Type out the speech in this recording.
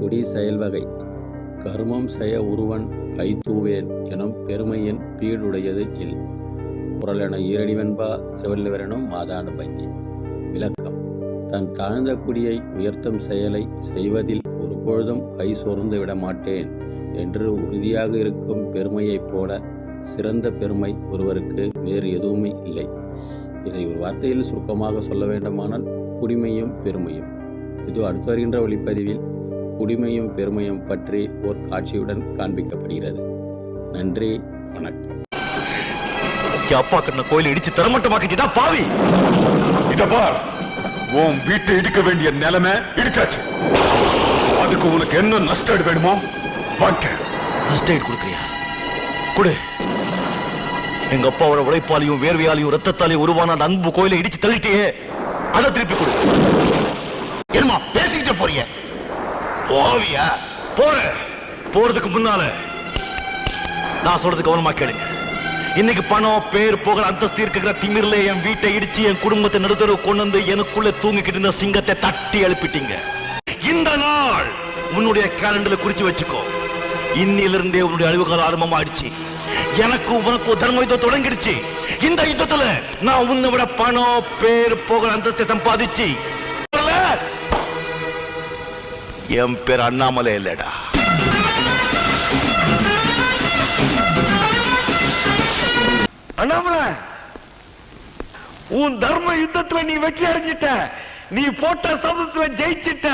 குடி செயல்வகை கருமம் செய்ய உருவன் கைத்தூவேன் எனும் பெருமையின் பீடுடையது இல். குரலென ஈரடிவென்பா திருவள்ளுவரனும் மாதான பங்கி. விளக்கம். தன் தாழ்ந்த குடியை உயர்த்தும் செயலை செய்வதில் ஒருபொழுதும் கை சொர்ந்து விட மாட்டேன் என்று உறுதியாக இருக்கும் பெருமையைப் போல சிறந்த பெருமை ஒருவருக்கு வேறு எதுவுமே இல்லை. இதை ஒரு வார்த்தையில் சுருக்கமாக சொல்ல வேண்டுமானால் குடிமையும் பெருமையும். இது அடுத்து வருகின்ற ஒளிப்பதிவில் குடிமையும் பெருமையும் பற்றி ஒரு காட்சியுடன் காண்பிக்கப்படுகிறது. நன்றி வணக்கம். அப்பா கண்ண கோயில இடிச்சு தரமட்டமாக்கிட்டா பாவி. இத பார். உன் வீட்டை இடிக்க வேண்டிய நிலைமை இடிச்சாச்சு. அதுக்கு உனக்கு என்ன நஷ்டம் வேணுமோ எய்ட் கொடுக்குறியா? கொடு. எங்க அப்பாவோட உழைப்பாலையும் வேர்வையாலையும் ரத்தத்தாலையும் உருவான அந்த அன்பு கோயிலை இடிச்சு தள்ளிட்டியே. அதை திருப்பி கொடு. என்னமா பேசிக்கிட்டே போறீங்க? ஓவியா? போற போறதுக்கு முன்னால நான் சொல்றது கவனமா கேளுங்க. இன்னைக்கு பணம் பேர் புகழ் அந்தஸ்து இருக்கிற திமிர்ல என் வீட்டை இடிச்சு என் குடும்பத்தை நடுத்தரவு கொண்டு வந்து எனக்குள்ள தூங்கிக்கிட்டு இருந்த சிங்கத்தை தட்டி எழுப்பிட்டீங்க. இந்த நாள் உன்னுடைய கேலண்டர்ல குறிச்சு வச்சுக்கோ. இன்னிலிருந்தே உன்னுடைய அழிவு காலம் ஆரம்பமாயிடுச்சு எனக்கும் உனக்கும் தர்ம யுத்தம் தொடங்கிடுச்சு. இந்த யுத்தத்துல நான் உன்னை விட பணம் பேர் புகழ் அந்தஸ்தை சம்பாதிச்சு என் பேர் அண்ணாமலை இல்லடா. அண்ணாமலை உன் தர்ம யுத்தத்துல நீ வெற்றி அடைஞ்சிட்ட. நீ போட்ட சதத்துல ஜெயிச்சிட்ட.